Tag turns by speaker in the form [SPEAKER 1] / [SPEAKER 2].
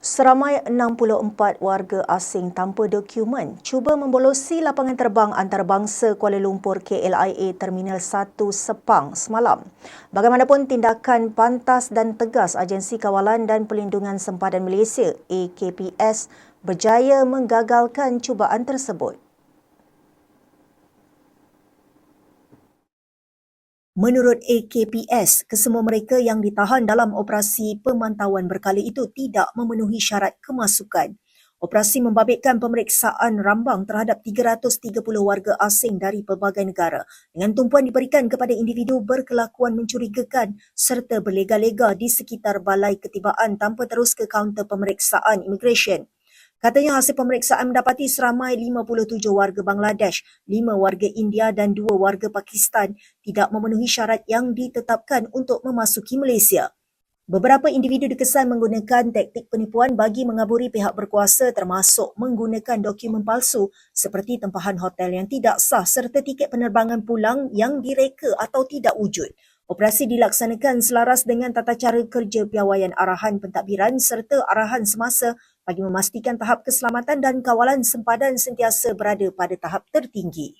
[SPEAKER 1] Seramai 64 warga asing tanpa dokumen cuba membolosi lapangan terbang antarabangsa Kuala Lumpur KLIA Terminal 1 Sepang semalam. Bagaimanapun tindakan pantas dan tegas Agensi Kawalan dan Pelindungan Sempadan Malaysia AKPS berjaya menggagalkan cubaan tersebut. Menurut AKPS, kesemua mereka yang ditahan dalam operasi pemantauan berkala itu tidak memenuhi syarat kemasukan. Operasi membabitkan pemeriksaan rambang terhadap 330 warga asing dari pelbagai negara dengan tumpuan diberikan kepada individu berkelakuan mencurigakan serta berlega-lega di sekitar balai ketibaan tanpa terus ke kaunter pemeriksaan imigresen. Katanya hasil pemeriksaan mendapati seramai 57 warga Bangladesh, 5 warga India dan 2 warga Pakistan tidak memenuhi syarat yang ditetapkan untuk memasuki Malaysia. Beberapa individu dikesan menggunakan taktik penipuan bagi mengaburi pihak berkuasa termasuk menggunakan dokumen palsu seperti tempahan hotel yang tidak sah serta tiket penerbangan pulang yang direka atau tidak wujud. Operasi dilaksanakan selaras dengan tata cara kerja piawaian arahan pentadbiran serta arahan semasa bagi memastikan tahap keselamatan dan kawalan sempadan sentiasa berada pada tahap tertinggi.